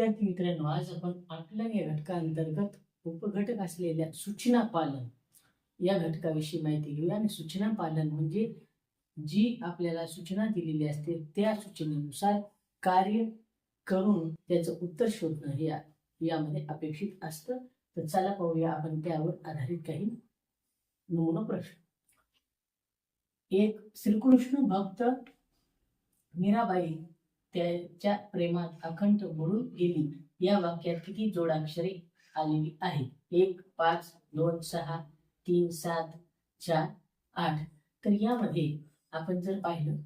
विद्यार्थी मित्रांनो आज आपण आकलन या घटकाअंतर्गत उपघटक असलेल्या सूचना पालन या घटकाविषयी माहिती घेऊया. आणि सूचना पालन म्हणजे जी आपल्याला सूचना दिलेली असते त्या सूचनेनुसार कार्य करून त्याचं उत्तर शोधणं हे या- यामध्ये अपेक्षित असतं. तर चला पाहूया आपण त्यावर आधारित काही नमुना प्रश्न. एक श्रीकृष्ण भक्त मीराबाई त्याच्या प्रेमात अखंड बुडून गेली. या वाक्यात किती जोडाक्षरे आलेली आहेत? एक पाच दोन सहा तीन सात चार आठ. तर यामध्ये आपण जर पाहिलं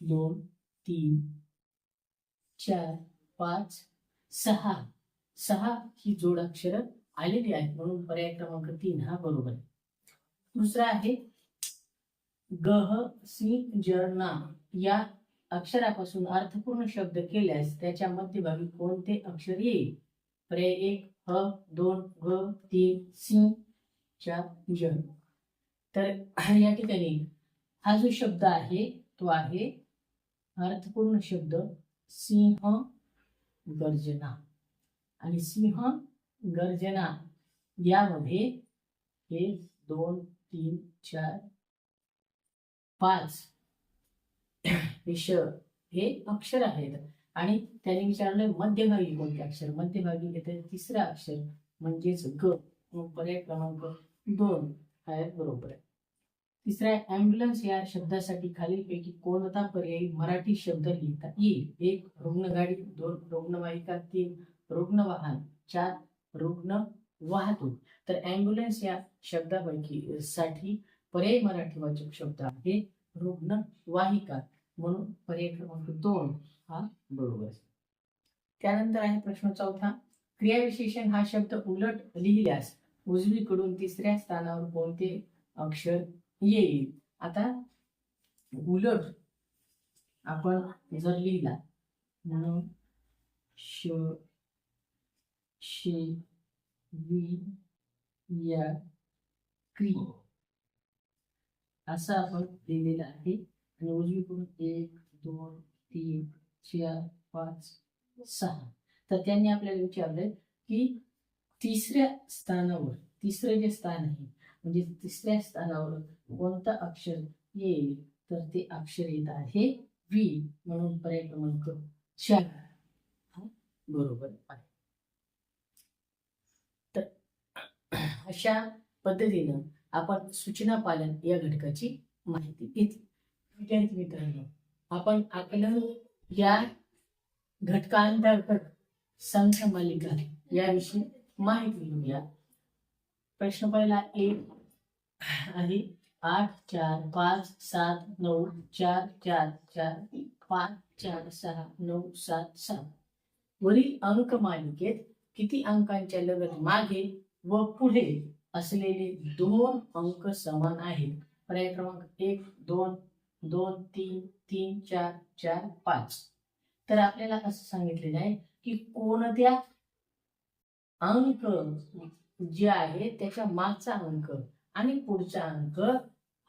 दोन तीन चार पाच सहा. सहा ही जोडाक्षर आलेली आहेत. म्हणून पर्याय क्रमांक तीन हा बरोबर आहे. दुसरा आहे गह सी जर्ना या अक्षरापासून अर्थपूर्ण शब्द केल्यास त्याच्या मध्यभागी कोणते अक्षर येईल? पर्याय एक ह दोन ग तीन सी च्या ज. तर या ठिकाणी हा जो शब्द आहे तो आहे अर्थपूर्ण शब्द सिंह गर्जना. आणि सिंह गर्जना यामध्ये हे दोन तीन चार पाच हे श हे अक्षर आहेत. आणि त्याने विचारलं मध्यभागी कोणते अक्षर? मध्यभागी येते तिसरं अक्षर म्हणजेच ग. पर्याय क्रमांक दोन. आहे बरोबर. आहे तिसरा आहे अँब्युलन्स या शब्दासाठी खालीलपैकी कोणता पर्यायी मराठी शब्द लिहिता येईल? एक रुग्णगाडी दोन रुग्णवाहिका तीन रुग्णवाहन चार रुग्ण वाहतूक तर अँब्युलन्स या शब्दापैकी साठी पर्यायी मराठी वाचक शब्द आहे रुग्णवाहिका. म्हणून पर्याय क्रमांक दोन हा बरोबर आहे. त्यानंतर आहे प्रश्न चौथा. क्रियाविशेषण हा शब्द उलट लिहिल्यास उजवीकडून तिसऱ्या स्थानावर कोणते अक्षर येईल? आता उलट आपण जर लिहिला म्हणून श शे वी या क्री. असं आपण लिहिलेलं आहे. आणि उजवीकडून एक दोन तीन चार पाच सहा. तर त्यांनी आपल्याला विचारलं की तिसऱ्या स्थानावर तिसरं जे स्थान आहे म्हणजे तिसऱ्या स्थानावर कोणतं अक्षर येईल? तर ते अक्षर येत आहे वी म्हणून पर्याय क्रमांक चार. हा? बरोबर आहे. तर अशा पद्धतीनं आपण सूचना पालन या घटकाची माहिती घेतली. विद्यार्थी मित्रांनो आपण आकलन या घटकांतर्गत संख्या मालिका याविषयी माहिती घेऊया. प्रश्न पहिला एक आहे आठ चार पाच सात नऊ चार चार चार पाच चार सहा नऊ सात सात वरील अंक मालिकेत किती अंकांच्या लगत मागे व पुढे असलेले दोन अंक समान आहेत? पर्याय क्रमांक एक दोन दोन तीन तीन चार चार पाच. तर आपल्याला असं सांगितलेलं आहे की कोणत्या अंक जे आहे त्याच्या मागचा अंक आणि पुढचा अंक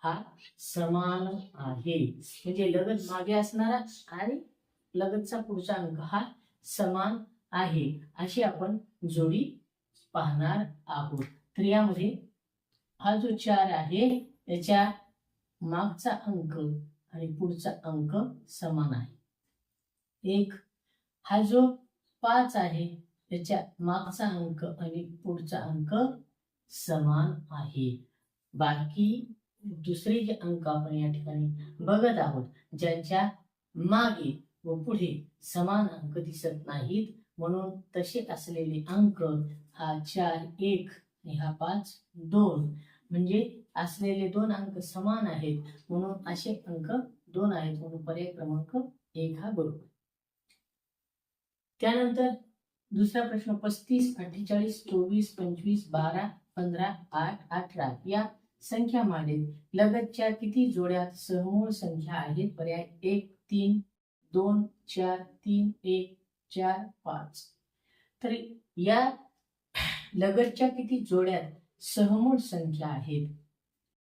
हा समान आहे. म्हणजे लगत मागे असणारा आणि लगतचा पुढचा अंक हा समान आहे. अशी आपण जोडी पाहणार आहोत. तर यामध्ये हा जो चार आहे त्याच्या मागचा अंक आणि पुढचा अंक समान आहे. एक हा जो पाच आहे त्याच्या मागचा अंक आणि पुढचा अंक समान आहे. बाकी दुसरे जे अंक आपण या ठिकाणी बघत आहोत ज्यांच्या मागे व पुढे समान अंक दिसत नाहीत म्हणून तसे असलेले अंक हा चार एक आणि हा पाच दोन. म्हणजे असलेले दोन अंक समान आहेत म्हणून असे अंक दोन आहेत म्हणून पर्याय क्रमांक एक हा बरोबर. त्यानंतर दुसरा प्रश्न पस्तीस अठ्ठेचाळीस चोवीस पंचवीस बारा पंधरा आठ अठरा या संख्या मालेत लगतच्या किती जोड्यात समूळ संख्या आहेत? पर्याय एक तीन दोन चार तीन एक चार पाच. तर या लगतच्या किती जोड्यात सहमूळ संख्या आहेत?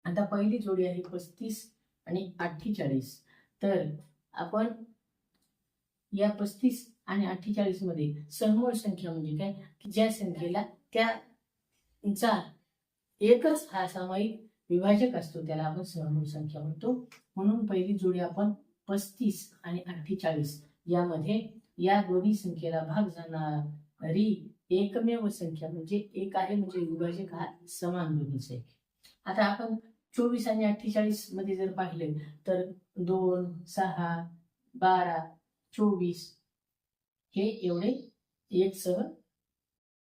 आता पहिली जोडी आहे पस्तीस आणि अठ्ठेचाळीस. तर आपण या पस्तीस आणि अठ्ठेचाळीसमध्ये समूळ संख्या म्हणजे काय? की ज्या संख्येला त्याचा एकच हा सामायिक विभाजक असतो त्याला आपण समूळ संख्या म्हणतो. म्हणून पहिली जोडी आपण पस्तीस आणि अठ्ठेचाळीस यामध्ये या दोन्ही संख्येला भाग जाणारी एकमेव संख्या म्हणजे एक आहे म्हणजे विभाजक हा समान दोन्हीच आहे आता आपण चोवीस आणि अठ्ठेचाळीसमध्ये जर पाहिले तर दोन सहा बारा चोवीस हे एवढे एक सह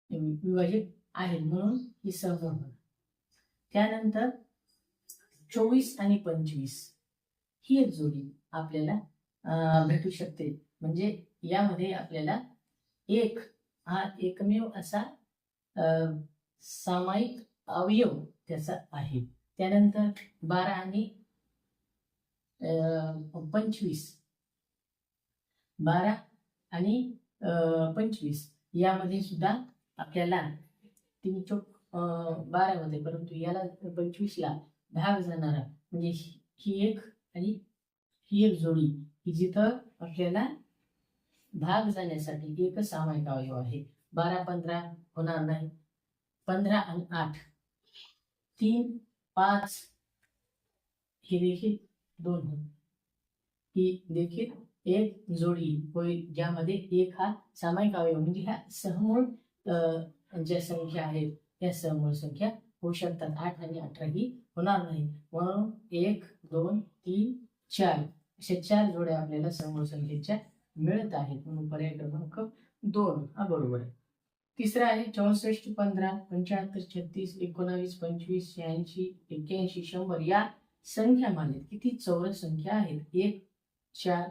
विभाजित आहेत. म्हणून ही समूह त्यानंतर चोवीस आणि पंचवीस ही एक जोडी आपल्याला भेटू शकते. म्हणजे यामध्ये आपल्याला एक हा एकमेव असा सामायिक अवयव त्याचा आहे. त्यानंतर बारा आणि अं, पंचवीस. बारा आणि अं, पंचवीस. यामध्ये सुद्धा आपल्याला तीन चौक अं, बारामध्ये परंतु याला पंचवीसला भाग जाणारा म्हणजे ही ही एक आणि ही एक जोडी की जिथं आपल्याला भाग जाण्यासाठी एकच सामायिक अवयव आहे. बारा पंधरा होणार नाही. पंधरा आणि आठ. तीन पाच. हे देखील दोन. होईल ही देखील एक जोडी होईल ज्यामध्ये एक हा सामायिक अवयव म्हणजे ह्या सहमूळ ज्या संख्या आहेत त्या सहमूळ संख्या होऊ शकतात. आठ आणि अठरा ही होणार नाही. म्हणून एक दोन तीन चार. अशा चार जोड्या आपल्याला समूळ संख्येच्या मिळत आहेत. म्हणून पर्याय क्रमांक दोन. हा बरोबर आहे. तिसरा आहे चौसष्ट पंधरा पंच्याहत्तर छत्तीस एकोणावीस पंचवीस शहाऐंशी एक्क्याऐंशी शंभर या संख्या मानेत किती चौरस संख्या आहेत? एक चार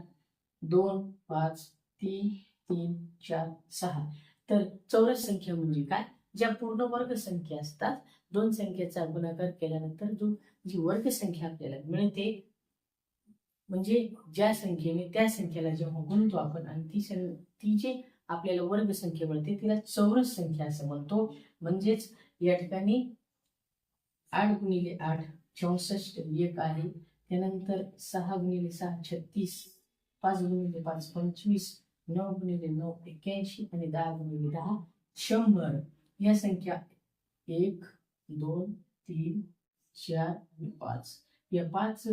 दोन पाच तीन तीन चार सहा. तर चौरस संख्या म्हणजे काय? ज्या पूर्ण वर्ग संख्या असतात दोन संख्येचा गुणाकार केल्यानंतर जो जी वर्ग संख्या आपल्याला मिळते म्हणजे ज्या संख्येने त्या संख्येला जेव्हा गुणतो आपण आणि ती सं ती जे आपल्याला वर्ग संख्या मिळते तिला चौरस संख्या असं म्हणतो. म्हणजेच या ठिकाणी आठ गुणिले आठ चौसष्ट एक आहे. त्यानंतर सहा गुणिले सहा छत्तीस. पाच गुणिले पाच पंचवीस. नऊ गुणिले नऊ एक्क्याऐंशी. आणि दहा गुणिले दहा शंभर. या संख्या एक दोन तीन चार आणि पाच. या पाच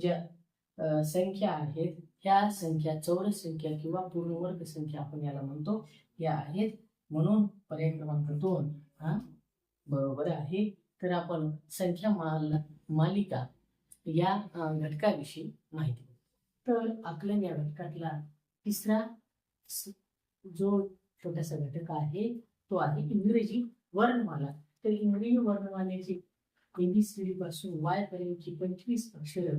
ज्या संख्या आहेत ह्या संख्या चौरस संख्या किंवा पूर्णवर्ग संख्या आपण याला म्हणतो. या आहेत. म्हणून पर्याय क्रमांक दोन हा बरोबर आहे. तर आपण संख्या माल मालिका या घटकाविषयी माहिती तर आकलन या घटकातला तिसरा जो छोटासा घटक आहे तो आहे इंग्रजी वर्णमाला. तर इंग्रजी वर्णमालेची एबीसीडी पासून वाय पर्यंतची पंचवीस अक्षर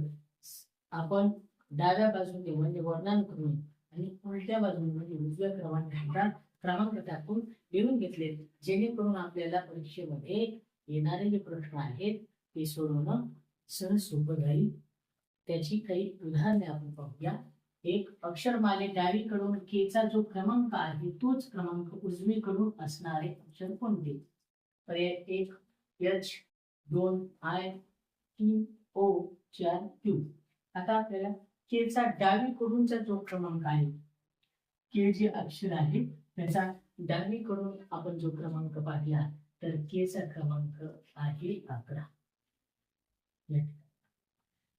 आपण डाव्या बाजूने म्हणजे वर्णानुक्रमे आणि उलट्या बाजूने म्हणजे उजव्या क्रमांकात क्रमांक टाकून लिहून घेतले. जेणेकरून आपल्याला परीक्षेमध्ये येणारे जे प्रश्न आहेत ते सोडवणं सहज सोपं जाईल. त्याची काही उदाहरणे आपण पाहूया. एक अक्षरमाले डावीकडून केचा जो क्रमांक आहे तोच क्रमांक उजवीकडून असणारे अक्षर कोणते? पर्याय एक एच दोन आय तीन ओ चार क्यू आता आपल्याला केचा डावीकडूनचा जो क्रमांक आहे. के जे अक्षर आहे त्याचा डावीकडून आपण जो क्रमांक पाहिला तर केचा क्रमांक आहे अकरा. के चा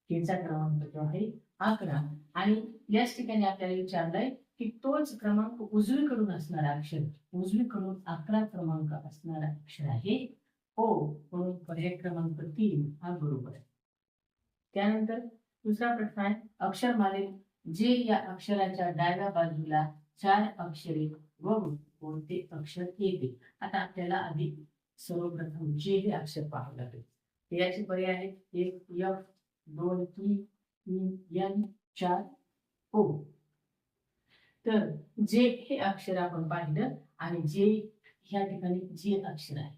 केचा क्रमांक जो आहे अकरा. आणि याच ठिकाणी आपल्याला विचारलंय की तोच क्रमांक उजवीकडून असणारा अक्षर उजवीकडून अकरा क्रमांक असणारा अक्षर आहे. ओ म्हणून पर्याय क्रमांक तीन हा बरोबर आहे. त्यानंतर दुसरा प्रश्न आहे अक्षरमालेत जे या अक्षराच्या डाव्या बाजूला चार अक्षरे वगळून कोणते अक्षर येते. आता आपल्याला आधी सर्वप्रथम जे हे अक्षर पाहावं लागेल. याचे पर्याय आहेत. एक एफ दोन टी तीन एन चार ओ तर जे हे अक्षर आपण पाहिलं आणि जे ह्या ठिकाणी जे अक्षर आहे.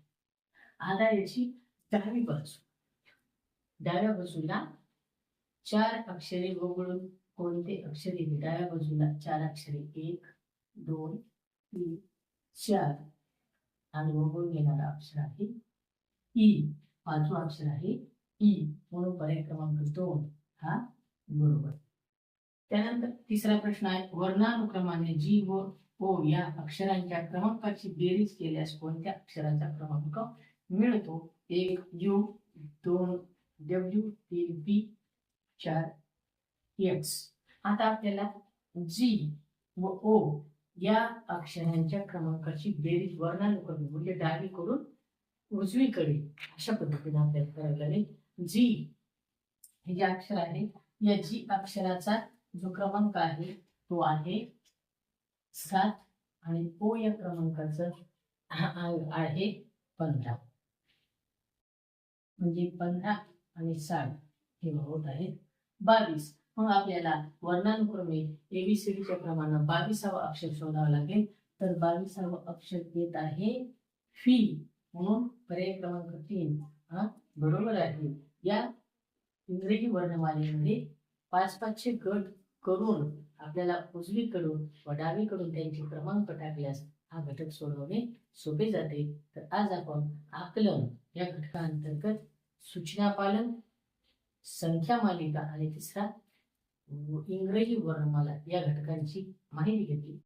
आता याची डावी बाजू. डाव्या बाजूला चार अक्षरे वगळून कोणते अक्षरे डाव्या बाजूला? चार अक्षरे एक दोन तीन चार. आणि वगळून घेणारा अक्षर आहे ई. पाचवा अक्षर आहे ई. म्हणून पर्याय क्रमांक दोन हा बरोबर. त्यानंतर तिसरा प्रश्न आहे वर्णानुक्रमाने जी व ओ या अक्षरांच्या क्रमांकाची बेरीज केल्यास कोणत्या अक्षराचा क्रमांक मिळतो? एक यू दोन डब्ल्यू तीन पी चार. एक्स आता आपल्याला जी व ओ या अक्षरांच्या क्रमांकाची बेरीज वर्णानुक्रमे म्हणजे डावीकडून उजवीकडे अशा पद्धतीने आपल्याला करायला लागेल. जी हे जे अक्षर आहे या जी अक्षराचा जो क्रमांक आहे तो आहे सात आणि ओ या क्रमांकाचं आहे पंधरा. म्हणजे पंधरा आणि साठ हे होत आहेत. बावीस. मग आपल्याला वर्णानुक्रमे एबीसीडीच्या प्रमाणे बावीसावं अक्षर शोधावं लागेल. तर बावीसावं अक्षर येत आहे फी म्हणून पर्याय क्रमांक तीन. हा बरोबर आहे. या इंग्रजी वर्णमालेमध्ये पाच पाचशे गट करून आपल्याला उजवीकडून व डावीकडून त्यांचे क्रमांक टाकल्यास हा घटक सोडवणे सोपे जाते. तर आज आपण आकलन या घटकांतर्गत सूचना पालन संख्या मालिका आणि तिसरा इंग्रजी वर्णमाला या घटकांची माहिती घेतली.